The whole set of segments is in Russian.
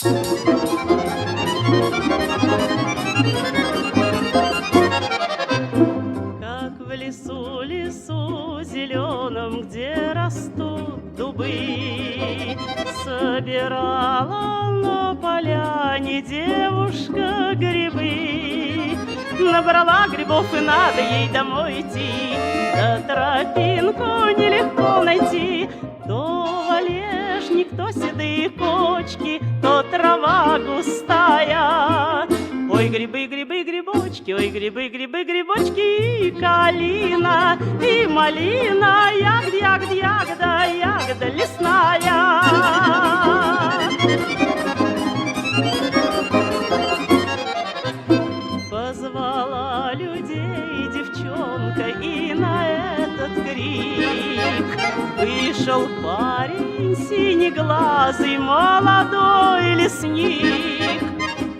Как в лесу, лесу зеленом, где растут дубы, Собирала на поляне девушка грибы. Набрала грибов и надо ей домой идти, Да тропинку нелегко найти. То валежник, то седые кочки, трава густая. Ой, грибы, грибы, грибочки, ой, грибы, грибы, грибочки, и калина, и малина, ягода, ягода, ягода, ягода лесная. Позвала людей девчонка, и на этот крик Вышел парень синеглазый, молодой лесник.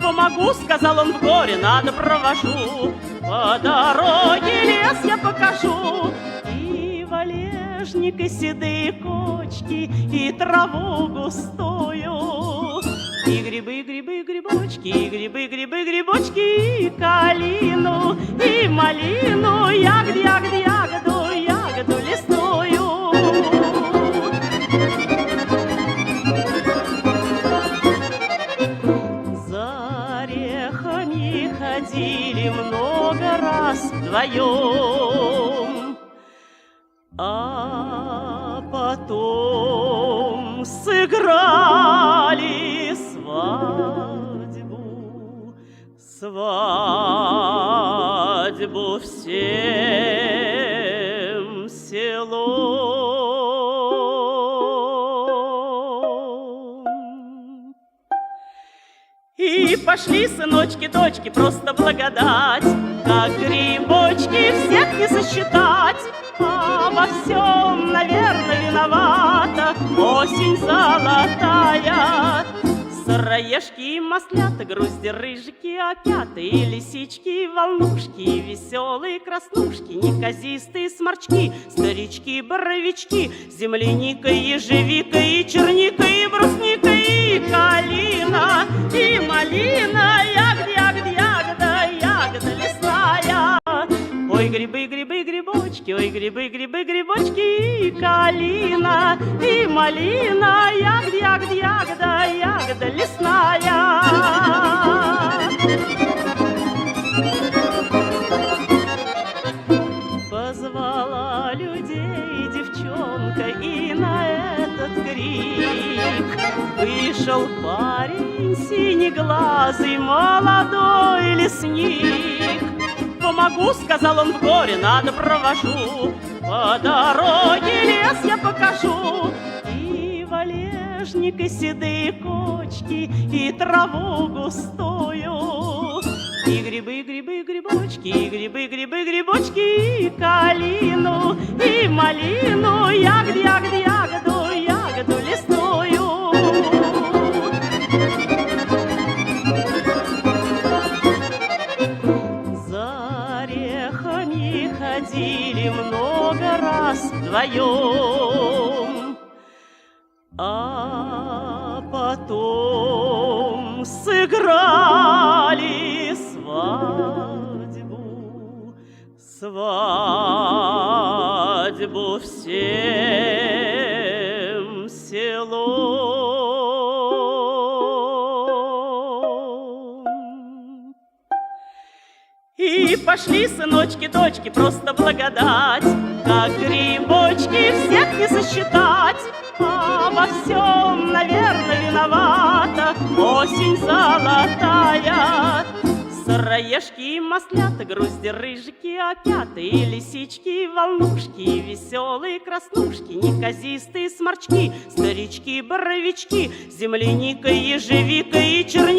Помогу, сказал он в горе, надо провожу, По дороге лес я покажу. И валежник, и седые кочки, и траву густую, и грибы, грибы, грибочки, и грибы, грибы, грибочки, и калину, и малину, вдвоем, а потом сыграли свадьбу, свадьбу всем И пошли сыночки, дочки, просто благодать, Как грибочки всех не сосчитать, А во всем, наверное, виновата Осень золотая. Сыроежки и маслята, грузди, рыжики, опята И лисички, и волнушки, и веселые краснушки Неказистые сморчки, старички, боровички Земляника, ежевика, и черника, и брусника, и калина И малина, ягода, ягода, ягода, ягода лесная Ой, грибы, грибы, грибочки, ой, грибы, грибы, грибочки, и калина, и малина, ягода, ягода, ягода, ягода лесная. Вышел парень синеглазый, молодой лесник. Помогу, сказал он в горе, надо провожу, По дороге лес я покажу. И валежник, и седые кочки, и траву густую, и грибы, грибы, грибочки, и грибы, грибы, грибочки, и калину, и малину, ягоду, ягоду, ягоду, орехами ходили много раз вдвоем, а потом сыграли свадьбу, свадьбу всем селом. И пошли сыночки, дочки, просто благодать, Как грибочки всех не сосчитать, А во всем, наверное, виновата Осень золотая. Сыроежки и маслята, грузди, рыжики, опята И лисички, и волнушки, и веселые краснушки Неказистые сморчки, старички, боровички Земляника, ежевика, и черника,